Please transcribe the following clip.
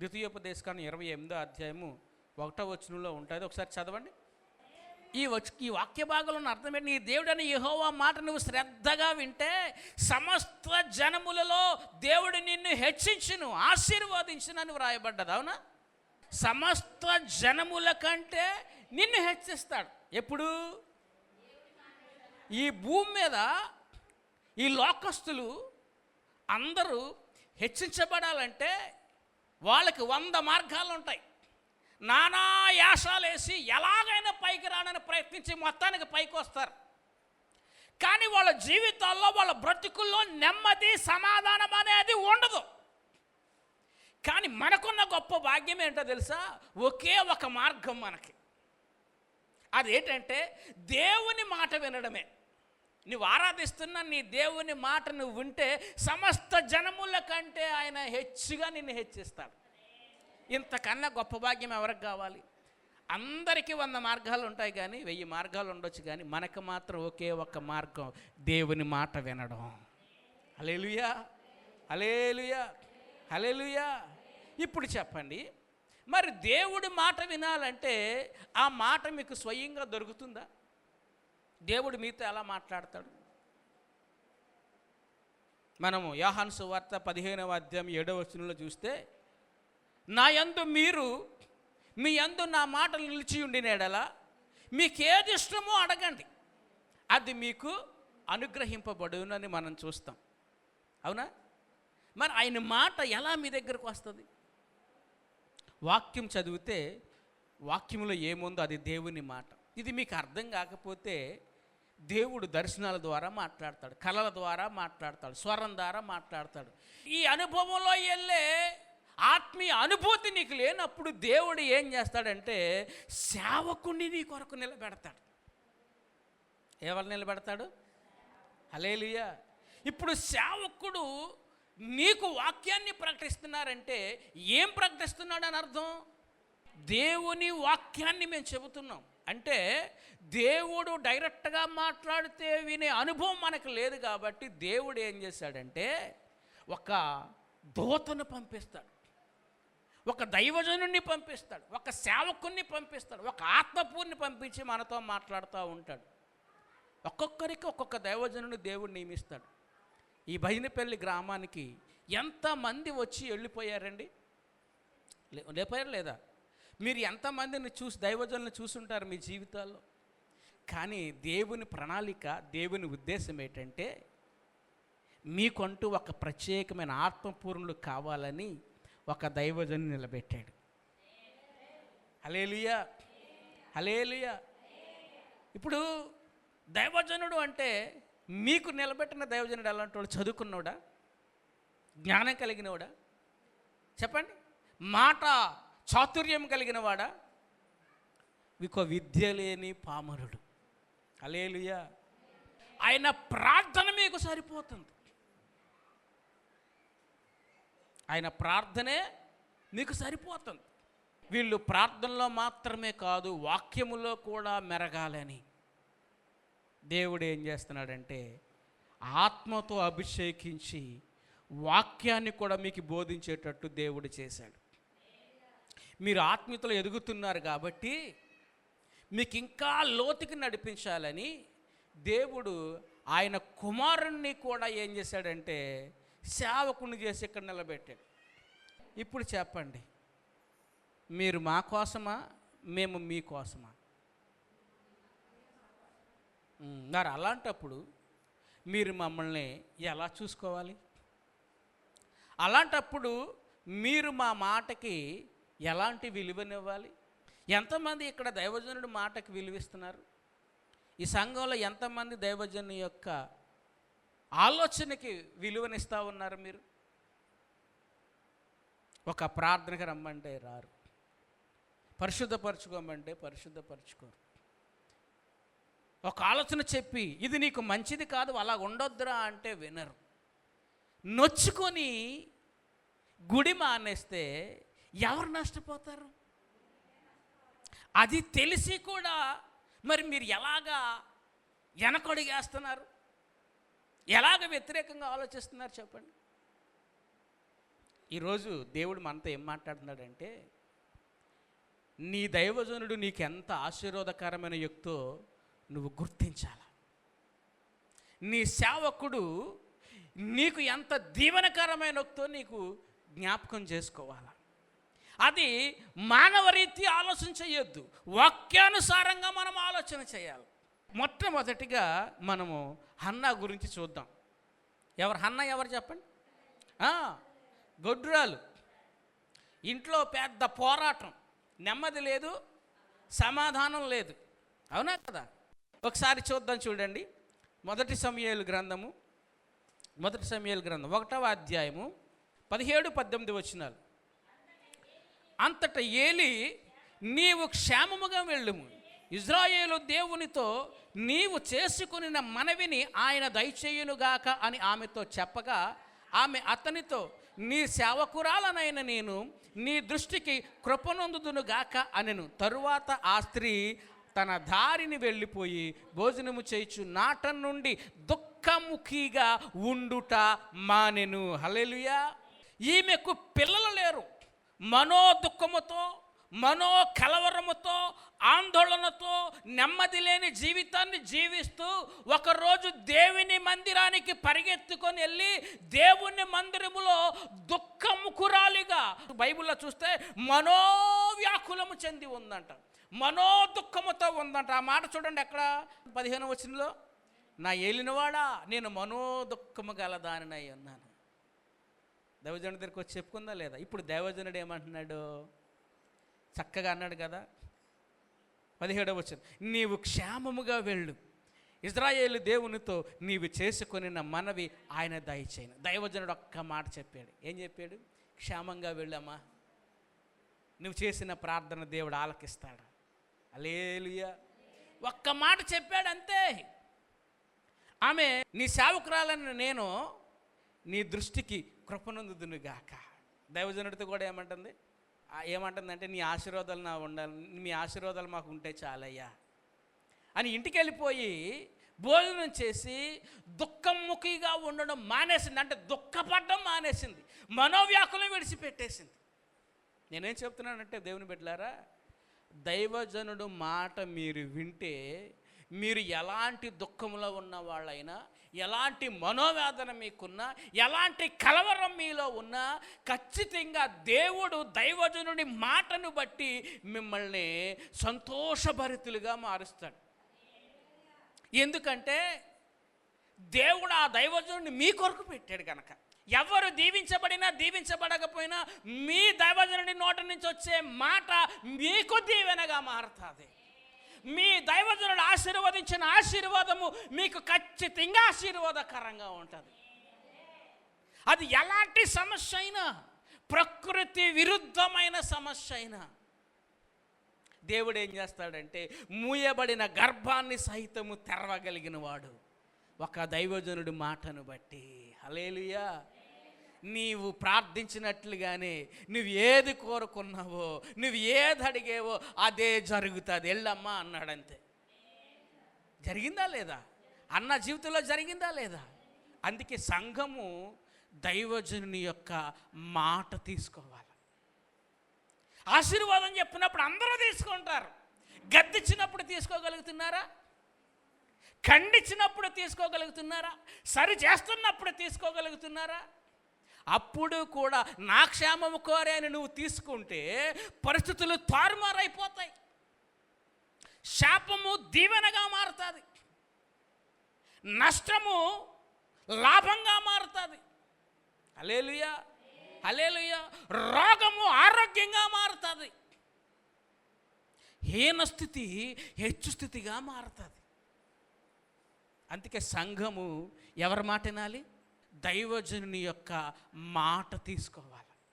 ద్వితీయోపదేశకాన్ని ఇరవై ఎనిమిదో అధ్యాయము ఒకటో వచనంలో ఉంటుంది. ఒకసారి చదవండి. ఈ వచ్ ఈ వాక్య భాగంలో ఉన్న అర్థం ఏంటి? నీ దేవుడని యహోవా మాట నువ్వు శ్రద్ధగా వింటే సమస్త జనములలో దేవుడు నిన్ను హెచ్చించును ఆశీర్వదించునని వ్రాయబడ్డది. అవునా? సమస్త జనముల కంటే నిన్ను హెచ్చిస్తాడు. ఎప్పుడు? ఈ భూమి మీద ఈ లోకస్తులు అందరూ హెచ్చించబడాలంటే వాళ్ళకి వంద మార్గాలు ఉంటాయి నానా యాసాలు వేసి ఎలాగైనా పైకి రానని ప్రయత్నించి మొత్తానికి పైకి వస్తారు కానీ వాళ్ళ జీవితాల్లో వాళ్ళ బ్రతుకుల్లో నెమ్మది సమాధానం అనేది ఉండదు. కానీ మనకున్న గొప్ప భాగ్యం ఏంటో తెలుసా? ఒకే ఒక మార్గం మనకి. అదేంటంటే దేవుని మాట వినడమే. నువ్వు ఆరాధిస్తున్న నీ దేవుని మాట నువ్వు వింటే సమస్త జనముల కంటే ఆయన హెచ్చుగా నిన్ను హెచ్చిస్తాడు. ఇంతకన్నా గొప్ప భాగ్యం ఎవరికి కావాలి? అందరికీ వంద మార్గాలు ఉంటాయి కానీ వెయ్యి మార్గాలు ఉండొచ్చు కానీ మనకు మాత్రం ఒకే ఒక్క మార్గం దేవుని మాట వినడం. అలేలుయా అలేలుయా అలేలుయా ఇప్పుడు చెప్పండి మరి దేవుడి మాట వినాలంటే ఆ మాట మీకు స్వయంగా దొరుకుతుందా? దేవుడు మీతో ఎలా మాట్లాడతాడు? మనము యోహాను సువార్త పదిహేనవ అధ్యాయం ఏడవ వచనంలో చూస్తే నా యందు మీరు మీ యందు నా మాటలు నిలిచి ఉండినేడలా మీకు ఏది ఇష్టమో అడగండి. అది మీకు అనుగ్రహింపబడునని మనం చూస్తాం. అవునా? మరి ఆయన మాట ఎలా మీ దగ్గరకు వస్తుంది? వాక్యం చదివితే వాక్యంలో ఏముందో అది దేవుని మాట. ఇది మీకు అర్థం కాకపోతే దేవుడు దర్శనాల ద్వారా మాట్లాడతాడు కళల ద్వారా మాట్లాడతాడు స్వరం ద్వారా మాట్లాడతాడు. ఈ అనుభవంలో వెళ్ళే ఆత్మీయ అనుభూతి నీకు లేనప్పుడు దేవుడు ఏం చేస్తాడంటే సేవకుణ్ణి నీ కొరకు నిలబెడతాడు. ఎవరు నిలబెడతాడు? హలేలుయా ఇప్పుడు సేవకుడు నీకు వాక్యాన్ని ప్రకటిస్తున్నారంటే ఏం ప్రకటిస్తున్నాడు అని అర్థం? దేవుని వాక్యాన్ని మేము చెబుతున్నాం. అంటే దేవుడు డైరెక్ట్గా మాట్లాడితే వినే అనుభవం మనకు లేదు కాబట్టి దేవుడు ఏం చేశాడంటే ఒక దూతను పంపిస్తాడు. ఒక దైవజనుడిని పంపిస్తాడు. ఒక సేవకుణ్ణి పంపిస్తాడు. ఒక ఆత్మపూర్ణి పంపించి మనతో మాట్లాడుతూ ఉంటాడు. ఒక్కొక్కరికి ఒక్కొక్క దైవజనుని దేవుడు నియమిస్తాడు. ఈ భజనపల్లి గ్రామానికి ఎంతమంది వచ్చి వెళ్ళిపోయారండి? లేపోయారు లేదా? మీరు ఎంతమందిని చూసి దైవజనులను చూసుంటారు మీ జీవితాల్లో? కానీ దేవుని ప్రణాళిక దేవుని ఉద్దేశం ఏంటంటే మీకంటూ ఒక ప్రత్యేకమైన ఆత్మపూర్ణులు కావాలని ఒక దైవజను నిలబెట్టాడు. హలేలుయా హలేలుయా ఇప్పుడు దైవజనుడు అంటే మీకు నిలబెట్టిన దైవజనుడు అలాంటి వాడు? చదువుకున్నోడా? జ్ఞానం కలిగినవాడా చెప్పండి. మాట చాతుర్యం కలిగిన వాడా? మీకు విద్య లేని పామరుడు. అలేలుయా ఆయన ప్రార్థన మీకు సరిపోతుంది. ఆయన ప్రార్థనే మీకు సరిపోతుంది. వీళ్ళు ప్రార్థనలో మాత్రమే కాదు వాక్యములో కూడా మెరగాలని. దేవుడు ఏం చేస్తున్నాడంటే ఆత్మతో అభిషేకించి వాక్యాన్ని కూడా మీకు బోధించేటట్టు దేవుడు చేశాడు. మీరు ఆత్మీయతలో ఎదుగుతున్నారు కాబట్టి మీకు ఇంకా లోతుకి నడిపించాలని దేవుడు ఆయన కుమారుణ్ణి కూడా ఏం చేశాడంటే సేవకుని చేసి ఇక్కడ నిలబెట్టాడు. ఇప్పుడు చెప్పండి మీరు మా కోసమా మేము మీ కోసమా? మరి అలాంటప్పుడు మీరు మమ్మల్ని ఎలా చూసుకోవాలి? అలాంటప్పుడు మీరు మా మాటకి ఎలాంటి విలువనివ్వాలి? ఎంతమంది ఇక్కడ దైవజనుడి మాటకి విలువిస్తున్నారు? ఈ సంఘంలో ఎంతమంది దైవజను యొక్క ఆలోచనకి విలువనిస్తూ ఉన్నారు మీరు? ఒక ప్రార్థనకు రమ్మంటే రారు. పరిశుద్ధపరచుకోమంటే పరిశుద్ధపరచుకోరు. ఒక ఆలోచన చెప్పి ఇది నీకు మంచిది కాదు అలా ఉండొద్దురా అంటే వినరు. నొచ్చుకొని గుడి మానేస్తే ఎవరు నష్టపోతారు? అది తెలిసి కూడా మరి మీరు ఎలాగా వెనకడుగేస్తున్నారు? ఎలాగ వ్యతిరేకంగా ఆలోచిస్తున్నారు చెప్పండి. ఈరోజు దేవుడు మనతో ఏం మాట్లాడుతున్నాడంటే నీ దైవజనుడు నీకు ఎంత ఆశీర్వాదకరమైన యుక్తో నువ్వు గుర్తించాల? నీ సేవకుడు నీకు ఎంత దీవెనకరమైన యుక్తో నీకు జ్ఞాపకం చేసుకోవాలా? అది మానవరీతి ఆలోచన చేయొద్దు. వాక్యానుసారంగా మనం ఆలోచన చేయాలి. మొట్టమొదటిగా మనము హన్నా గురించి చూద్దాం. ఎవరు హన్న ఎవరు చెప్పండి? గొడ్రాలు ఇంట్లో పెద్ద పోరాటం. నెమ్మది లేదు సమాధానం లేదు. అవునా కదా? ఒకసారి చూద్దాం చూడండి. మొదటి సమయాలు గ్రంథము. మొదటి సమయాలు గ్రంథం. ఒకటవ అధ్యాయము. పదిహేడు పద్దెనిమిది వచ్చినాలు అంతట ఏలి నీవు క్షేమముగా వెళ్ళుము. ఇజ్రాయేలు దేవునితో నీవు చేసుకుని మనవిని ఆయన దయచేయునుగాక అని ఆమెతో చెప్పగా ఆమె అతనితో నీ సేవకురాలనైన నేను నీ దృష్టికి కృపనొందుదునుగాక అనెను. తరువాత ఆ స్త్రీ తన దారిని వెళ్ళిపోయి భోజనము చేయుచు నాట నుండి దుఃఖముఖిగా ఉండుట మానెను. హలెలుయా ఈమెకు పిల్లలు లేరు. మనో దుఃఖముతో మనో కలవరముతో ఆందోళనతో నెమ్మది లేని జీవితాన్ని జీవిస్తూ ఒకరోజు దేవుని మందిరానికి పరిగెత్తుకొని వెళ్ళి దేవుని మందిరములో దుఃఖముకురాలిగా బైబిల్లో చూస్తే మనోవ్యాకులము చెంది ఉందంట. మనో దుఃఖముతో ఉందంట. ఆ మాట చూడండి ఎక్కడ? పదిహేను వచ్చినలో నా ఏలినవాడా నేను మనో దుఃఖము గలదానినై ఉన్నాను. దైవజనుడి దగ్గరికి వచ్చి చెప్పుకుందా లేదా? ఇప్పుడు దైవజనుడు ఏమంటున్నాడు? చక్కగా అన్నాడు కదా? పదిహేడవ వచ్చిన నీవు క్షేమముగా వెళ్ళు. ఇజ్రాయేలు దేవునితో నీవు చేసుకుని మనవి ఆయన దయచేయను. దైవజనుడు ఒక్క మాట చెప్పాడు. ఏం చెప్పాడు? క్షేమంగా వెళ్ళమ్మా. నువ్వు చేసిన ప్రార్థన దేవుడు ఆలకిస్తాడు? అలేలుయా ఒక్క మాట చెప్పాడు అంతే. ఆమె నీ సేవకురాలని నేను నీ దృష్టికి కృపనందుదునుగాక. దైవజనుడితో కూడా ఏమంటుంది? ఏమంటుంది ఏమంటుందంటే నీ ఆశీర్వాదాలు నా ఉండాలి మీ ఆశీర్వాదాలు మాకు ఉంటే చాలయ్యా. అని ఇంటికి వెళ్ళిపోయి భోజనం చేసి దుఃఖముఖిగా ఉండడం మానేసింది. అంటే దుఃఖపడడం మానేసింది. మనోవ్యాకులం విడిచిపెట్టేసింది. నేనేం చెప్తున్నానంటే దేవుని బిడ్డలారా దైవజనుడు మాట మీరు వింటే మీరు ఎలాంటి దుఃఖంలో ఉన్న వాళ్ళైనా ఎలాంటి మనోవేదన మీకున్నా ఎలాంటి కలవరం మీలో ఉన్నా ఖచ్చితంగా దేవుడు దైవజనుడి మాటను బట్టి మిమ్మల్ని సంతోషభరితులుగా మారుస్తాడు. ఎందుకంటే దేవుడు ఆ దైవజనుడిని మీ కొరకు పెట్టాడు కనుక ఎవరు దీవించబడినా దీవించబడకపోయినా మీ దైవజనుడి నోట నుంచి వచ్చే మాట మీకు దీవెనగా మారుతుంది. మీ దైవజనుడు ఆశీర్వదించిన ఆశీర్వాదము మీకు ఖచ్చితంగా ఆశీర్వాదకరంగా ఉంటుంది. అది ఎలాంటి సమస్య అయినా ప్రకృతి విరుద్ధమైన సమస్య అయినా దేవుడు ఏం చేస్తాడంటే మూయబడిన గర్భాన్ని సహితము తెరవగలిగిన వాడు ఒక దైవజనుడి మాటను బట్టి. హలేలుయా నీవు ప్రార్థించినట్లుగానే నువ్వు ఏది కోరుకున్నావో నువ్వు ఏది అడిగేవో అదే జరుగుతుంది. వెళ్ళమ్మా అన్నాడంతే. జరిగిందా లేదా? అన్న జీవితంలో జరిగిందా లేదా? అందుకే సంఘము దైవజనుని యొక్క మాట తీసుకోవాలి. ఆశీర్వాదం చెప్పినప్పుడు అందరూ తీసుకుంటారు. గద్దిచ్చినప్పుడు తీసుకోగలుగుతున్నారా? ఖండించినప్పుడు తీసుకోగలుగుతున్నారా? సరి చేస్తున్నప్పుడు తీసుకోగలుగుతున్నారా? అప్పుడు కూడా నా క్షేమము కోరే అని నువ్వు తీసుకుంటే పరిస్థితులు తారుమారైపోతాయి. శాపము దీవెనగా మారుతుంది. నష్టము లాభంగా మారుతుంది. అలేలుయా అలేలుయా రోగము ఆరోగ్యంగా మారుతుంది. హీనస్థితి హెచ్చు స్థితిగా మారుతుంది. అందుకే సంఘము ఎవరి మాట వినాలి? దైవజనుని యొక్క మాట తీసుకోవాలి.